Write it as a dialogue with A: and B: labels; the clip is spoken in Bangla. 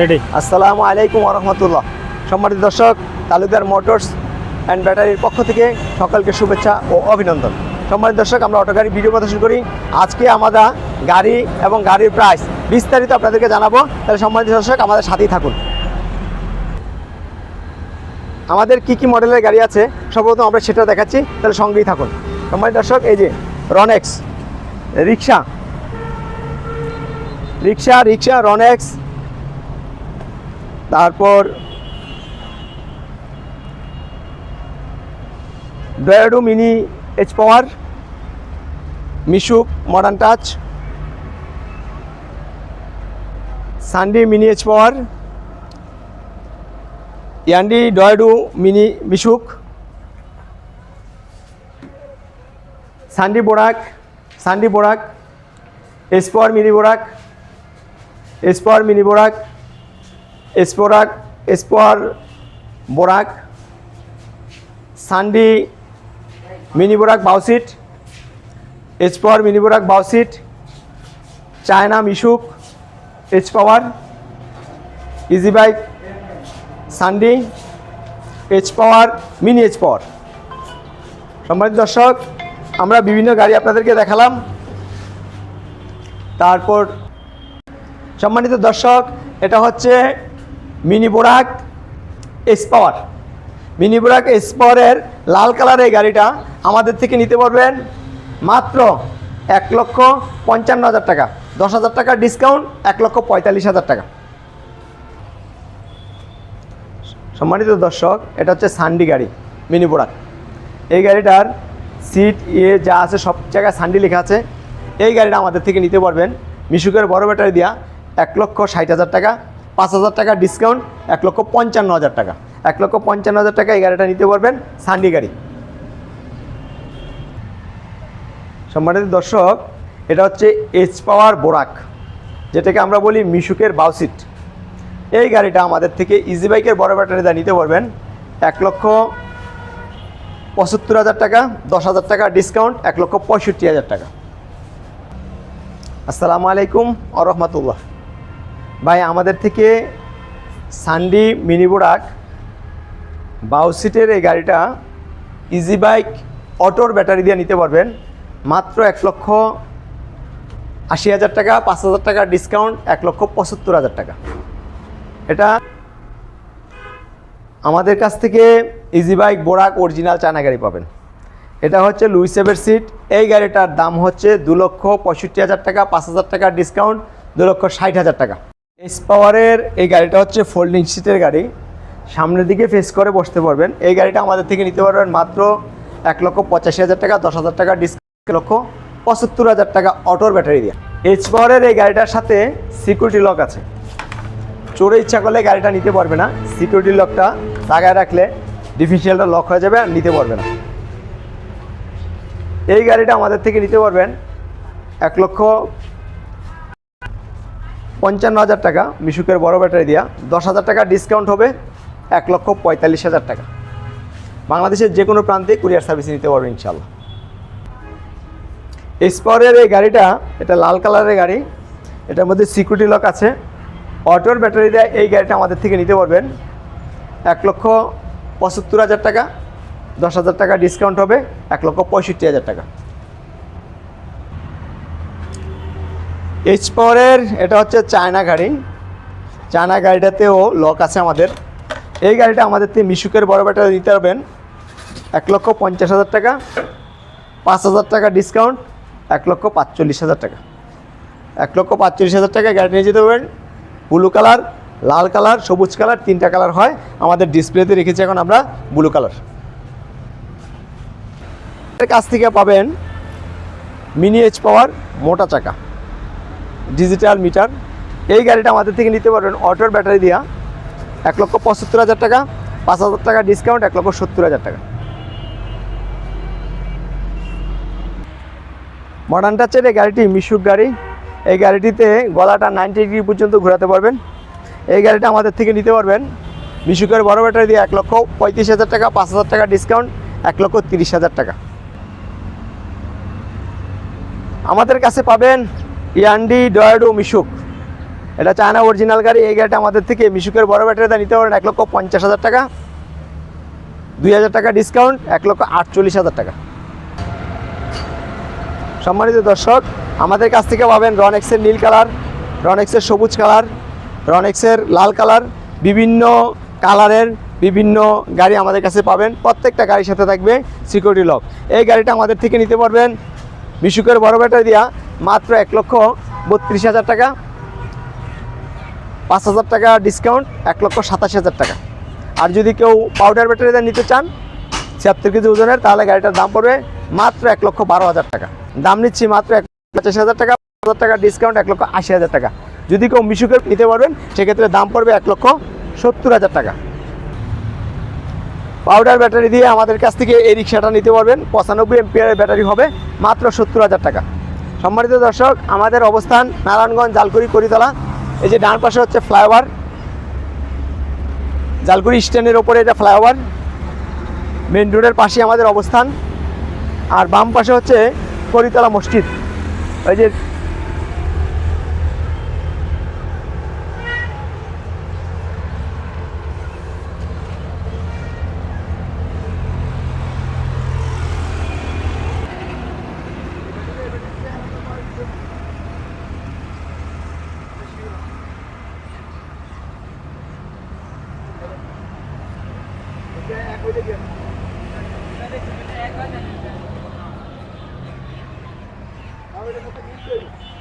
A: রেডি
B: আসসালামু আলাইকুম রহমতুল্লাহ। সম্মানিত দর্শক, তালুকদার মোটরস অ্যান্ড ব্যাটারির পক্ষ থেকে সকলকে শুভেচ্ছা ও অভিনন্দন। সম্মানিত দর্শক, আমরা অটো গাড়ি ভিডিও প্রদর্শন করি। আজকে আমরা গাড়ি এবং গাড়ির প্রাইস বিস্তারিত আপনাদেরকে জানাব। তাহলে সম্মানিত দর্শক, আমাদের সাথেই থাকুন। আমাদের কি কি মডেলের গাড়ি আছে, সর্বপ্রথম আমরা সেটা দেখাচ্ছি। তাহলে সঙ্গেই থাকুন। সম্মানিত দর্শক, এই যে রনেক্স রিক্সা। রিক্সা রিক্সা রনেক্স তারপর ডয়াডো mini H power Mishuk modern touch সানডি mini H power ইয়ান্ডি ডয়াডু মিনি মিশুক সান্ডি বোরাক সান্ডি Borak S power mini Borak S power mini Borak এসপোরাক, S power, Borak, সান্ডি মিনি বোরাক বাউসিট, এসপোয়ার mini বোরাক বাউসিট, China Mishuk, H power, easy bike, সান্ডি, H power, mini H power. সম্মানিত দর্শক, আমরা বিভিন্ন গাড়ি আপনাদেরকে দেখালাম। তারপর সম্মানিত দর্শক, এটা হচ্ছে mini Borak S power mini Borak S পাওয়ারের লাল কালার এই গাড়িটা আমাদের থেকে নিতে পারবেন মাত্র এক লক্ষ পঞ্চান্ন হাজার টাকা। দশ হাজার টাকা ডিসকাউন্ট এক লক্ষ পঁয়তাল্লিশ হাজার টাকা। সম্মানিত দর্শক, এটা হচ্ছে সান্ডি গাড়ি, মিনি বোরাক। এই গাড়িটার সিট ইয়ে যা আছে সব জায়গায় সান্ডি লেখা আছে। এই গাড়িটা আমাদের থেকে নিতে পারবেন। মিশুকের বড় ব্যাটারি দেওয়া এক লক্ষ ষাট হাজার টাকা। পাঁচ হাজার টাকা ডিসকাউন্ট এক লক্ষ পঞ্চান্ন হাজার টাকা। এক লক্ষ পঞ্চান্ন হাজার টাকা এই গাড়িটা নিতে পারবেন সান্ডি গাড়ি। সম্মানিত দর্শক, এটা হচ্ছে এইচ পাওয়ার বোরাক যেটাকে আমরা বলি মিশুকের বাউসিট এই গাড়িটা আমাদের থেকে ইজি বাইকের বড় ব্যাটারিটা নিতে পারবেন। এক লক্ষ পঁচাত্তর হাজার টাকা, দশ হাজার টাকা ডিসকাউন্ট এক লক্ষ পঁয়ষট্টি হাজার টাকা। আসসালামু আলাইকুম আ রহমতুল্লাহ। ভাই, আমাদের থেকে সান্ডি মিনি বোরাক বাউসিটের এই গাড়িটা ইজি বাইক অটোর ব্যাটারি দিয়ে নিতে পারবেন। মাত্র এক লক্ষ আশি হাজার টাকা, পাঁচ হাজার টাকা ডিসকাউন্ট এক লক্ষ পঁচাত্তর হাজার টাকা। এটা আমাদের কাছ থেকে easy bike Borak original China গাড়ি পাবেন। এটা হচ্ছে লুইসেভের সিট এই গাড়িটার দাম হচ্ছে দু লক্ষ পঁয়ষট্টি হাজার টাকা, পাঁচ হাজার টাকা ডিসকাউন্ট দু লক্ষ ষাট হাজার টাকা। এস পাওয়ারের এই গাড়িটা হচ্ছে ফোল্ডিং সিটের গাড়ি। সামনের দিকে ফেস করে বসতে পারবেন। এই গাড়িটা আমাদের থেকে নিতে পারবেন মাত্র এক লক্ষ পঁচাশি হাজার টাকা, দশ হাজার টাকা ডিসকাউন্ট লক্ষ পঁচাত্তর হাজার টাকা অটোর ব্যাটারি দিয়ে। এইচ পাওয়ারের এই গাড়িটার সাথে সিকিউরিটি লক আছে। চোরে ইচ্ছা করলে গাড়িটা নিতে পারবে না। সিকিউরিটি লকটা লাগায় রাখলে ডিফিসিয়ালটা লক হয়ে যাবে আর নিতে পারবে না। এই গাড়িটা আমাদের থেকে নিতে পারবেন এক লক্ষ পঞ্চান্ন হাজার টাকা, মিশুকের বড় ব্যাটারি দেওয়া দশ হাজার টাকা ডিসকাউন্ট হবে, এক লক্ষ পঁয়তাল্লিশ হাজার টাকা। বাংলাদেশের যে কোনো প্রান্তে কুরিয়ার সার্ভিস নিতে পারবেন ইনশাল্লাহ এসপাওয়ারের এই গাড়িটা, এটা লাল কালারের গাড়ি, এটার মধ্যে সিকিউরিটি লক আছে। অটোর ব্যাটারি দেয় এই গাড়িটা আমাদের থেকে নিতে পারবেন। এক লক্ষ পঁচাত্তর হাজার টাকা, দশ হাজার টাকা ডিসকাউন্ট হবে, এক লক্ষ পঁয়ষট্টি হাজার টাকা। এইচ পাওয়ারের এটা হচ্ছে চায়না গাড়ি। চায়না গাড়িটাতেও লক আছে আমাদের। এই গাড়িটা আমাদের থেকে মিশুকের বড় ব্যাটারি দিতে পারবেন। এক লক্ষ পঞ্চাশ হাজার টাকা, পাঁচ হাজার টাকা ডিসকাউন্ট এক লক্ষ পাঁচচল্লিশ হাজার টাকা। এক লক্ষ পাঁচচল্লিশ হাজার টাকা গাড়ি নিয়ে যেতে পারবেন। ব্লু কালার লাল কালার সবুজ কালার তিনটা কালার হয়। আমাদের ডিসপ্লেতে রেখেছি এখন আমরা ব্লু কালার কাছ থেকে পাবেন মিনি এইচ পাওয়ার মোটা চাকা। Digital meter. এই গাড়িটা আমাদের থেকে নিতে পারবেন অটোর ব্যাটারি দিয়া এক লক্ষ পঁচাত্তর হাজার টাকা, পাঁচ হাজার টাকা ডিসকাউন্ট এক লক্ষ সত্তর হাজার টাকা। মডার্ন টাচের এই গাড়িটি মিশুক গাড়ি। এই গাড়িটিতে গলাটা নাইনটি ডিগ্রি পর্যন্ত ঘোরাতে পারবেন। এই গাড়িটা আমাদের থেকে নিতে পারবেন। মিশুকের বড় ব্যাটারি দিয়ে এক লক্ষ পঁয়ত্রিশ হাজার টাকা, পাঁচ হাজার টাকা ডিসকাউন্ট এক লক্ষ তিরিশ হাজার টাকা। আমাদের কাছে পাবেন ইয়ান্ডি, ডয়াডো, মিশুক। এটা চায়না অরিজিনাল গাড়ি, এই গাড়িটা আমাদের থেকে মিশুকের বড় ব্যাটারিতে নিতে পারেন এক লক্ষ পঞ্চাশ হাজার টাকা। দুই হাজার টাকা ডিসকাউন্ট এক লক্ষ আটচল্লিশ হাজার টাকা। সম্মানিত দর্শক, আমাদের কাছ থেকে পাবেন রনেক্সের নীল কালার রনেক্সের সবুজ কালার রনেক্সের লাল কালার, বিভিন্ন কালারের বিভিন্ন গাড়ি আমাদের কাছে পাবেন। প্রত্যেকটা গাড়ির সাথে থাকবে সিকিউরিটি লক এই গাড়িটা আমাদের থেকে নিতে পারবেন মিশুকের বড় ব্যাটারি দিয়া মাত্র এক লক্ষ বত্রিশ হাজার টাকা। পাঁচ হাজার টাকা ডিসকাউন্ট এক লক্ষ সাতাশ হাজার টাকা। আর যদি কেউ পাউডার ব্যাটারিতে নিতে চান, ছিয়াত্তর কেজি ওজনের, তাহলে গাড়িটার দাম পড়বে মাত্র এক লক্ষ বারো হাজার টাকা। দাম নিচ্ছি মাত্র এক পঁচাশি হাজার টাকা, পাঁচ হাজার টাকা ডিসকাউন্ট এক লক্ষ আশি হাজার টাকা। যদি কেউ মিশুকের নিতে পারবেন, সেক্ষেত্রে দাম পড়বে এক লক্ষ সত্তর হাজার টাকা। পাউডার ব্যাটারি দিয়ে আমাদের কাছ থেকে এই রিক্সাটা নিতে পারবেন। পঁচানব্বই এমপিআর ব্যাটারি হবে, মাত্র সত্তর হাজার টাকা। সম্মানিত দর্শক, আমাদের অবস্থান নারায়ণগঞ্জ জালকুড়ি করিতলা। এই যে ডান পাশে হচ্ছে ফ্লাইওভার। জালকুড়ি স্ট্যান্ডের ওপরে এটা ফ্লাইওভার মেন রোডের পাশে আমাদের অবস্থান। আর বাম পাশে হচ্ছে করিতলা মসজিদ। ওই যে
A: câmera já tá me